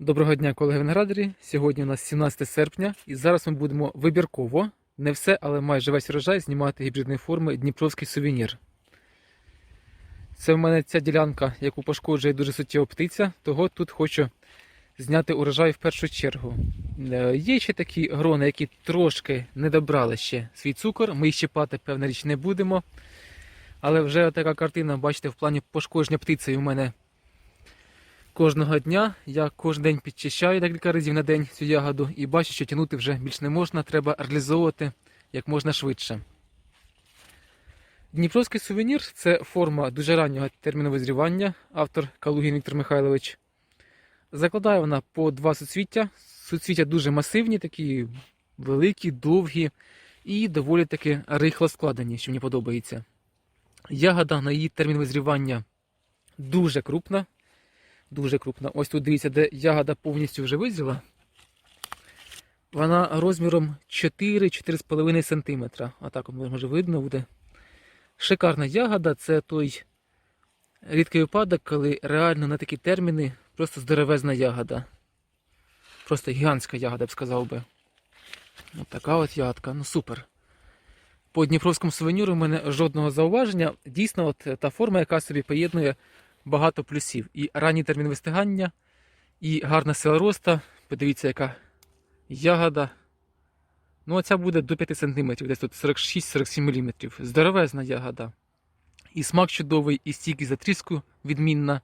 Доброго дня, колеги виноградарі. Сьогодні у нас 17 серпня, і зараз ми будемо вибірково, не все, але майже весь урожай знімати гібридної форми Дніпровський сувенір. Це в мене ця ділянка, яку пошкоджує дуже суттєво птиця, того тут хочу зняти урожай в першу чергу. Е, Є ще такі грони, які трошки не добрали ще свій цукор. Ми їх щипати, певна річ, не будемо. Але вже така картина, бачите, в плані пошкодження птиці у мене кожного дня. Я кожен день підчищаю декілька разів на день цю ягоду і бачу, що тягнути вже більш не можна, треба реалізовувати як можна швидше. Дніпровський сувенір це форма дуже раннього терміну визрівання, автор Калугін Віктор Михайлович. Закладає вона по два суцвіття. Суцвіття дуже масивні, такі великі, довгі і доволі таки рихло складені, що мені подобається. Ягода на її термін визрівання дуже крупна. Дуже крупна. Ось тут дивіться, де ягода повністю вже визріла. Вона розміром 4-4,5 см. А так, може видно буде. Шикарна ягода це той рідкий випадок, коли реально на такі терміни просто здоровезна ягода. Просто гігантська ягода, б сказав би. Ось така от ягодка, ну супер. По Дніпровському сувеніру в мене жодного зауваження. Дійсно, от та форма, яка собі поєднує багато плюсів. І ранній термін вистигання, і гарна сила роста. Подивіться, яка ягода. Ну, оця буде до 5 см, десь тут 46-47 мм. Здоровезна ягода. І смак чудовий, і стійкість затріску відмінна,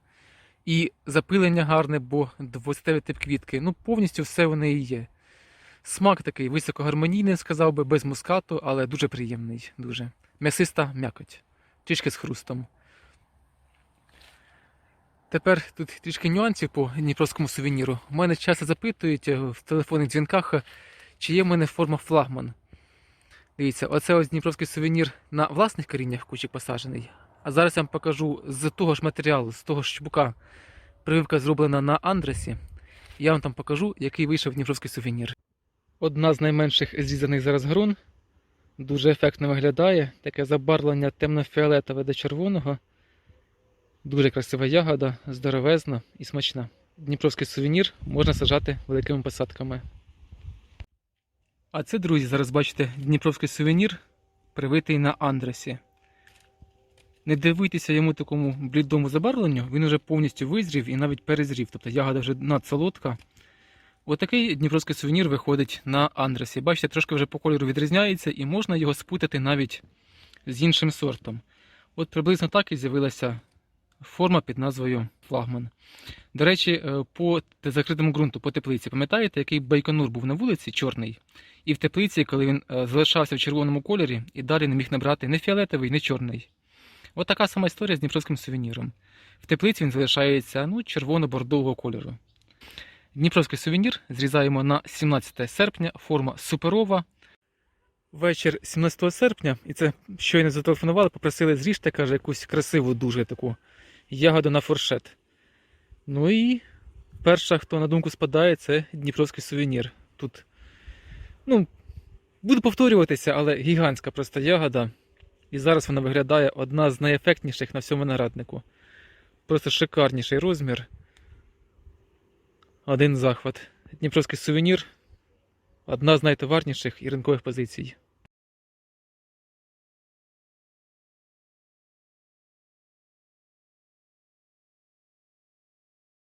і запилення гарне, бо 29 тип квітки. Ну, повністю все в неї є. Смак такий високогармонійний, сказав би, без мускату, але дуже приємний. Дуже. М'ясиста м'якоть. Трішки з хрустом. Тепер тут трішки нюансів по дніпровському сувеніру. У мене часто запитують е, в телефонних дзвінках, е, чи є в мене форма флагман. Дивіться, оце ось дніпровський сувенір на власних коріннях кучик посаджений. А зараз я вам покажу з того ж матеріалу, з того ж чубука. Прививка зроблена на Андресі. Я вам там покажу, який вийшов дніпровський сувенір. Одна з найменших зрізаних зараз грон. Дуже ефектно виглядає. Таке забарвлення темно-фіолетове до червоного. Дуже красива ягода, здоровезна і смачна. Дніпровський сувенір можна сажати великими посадками. А це, друзі, зараз бачите Дніпровський сувенір, привитий на Андресі. Не дивуйтеся йому такому блідому забарвленню, він вже повністю визрів і навіть перезрів, тобто ягода вже надсолодка. Отакий дніпровський сувенір виходить на Андресі. Бачите, трошки вже по кольору відрізняється і можна його спутати навіть з іншим сортом. От приблизно так і з'явилася форма під назвою флагман. До речі, е, по закритому ґрунту, по теплиці, пам'ятаєте, який байконур був на вулиці, чорний, і в теплиці, коли він е, залишався в червоному кольорі і далі не міг набрати не фіолетовий, не чорний. От така сама історія з дніпровським сувеніром. В теплиці він залишається ну, червоно-бордового кольору. Дніпровський сувенір зрізаємо на 17 серпня, форма суперова. Вечір 17 серпня, і це щойно зателефонували, попросили зріжте, каже, якусь красиву, дуже таку ягоду на фуршет. Ну і перша, хто на думку спадає, це Дніпровський сувенір. Тут, ну, буду повторюватися, але гігантська просто ягода. І зараз вона виглядає одна з найефектніших на всьому винограднику. Просто шикарніший розмір. Один захват. Дніпровський сувенір одна з найтоварніших і ринкових позицій.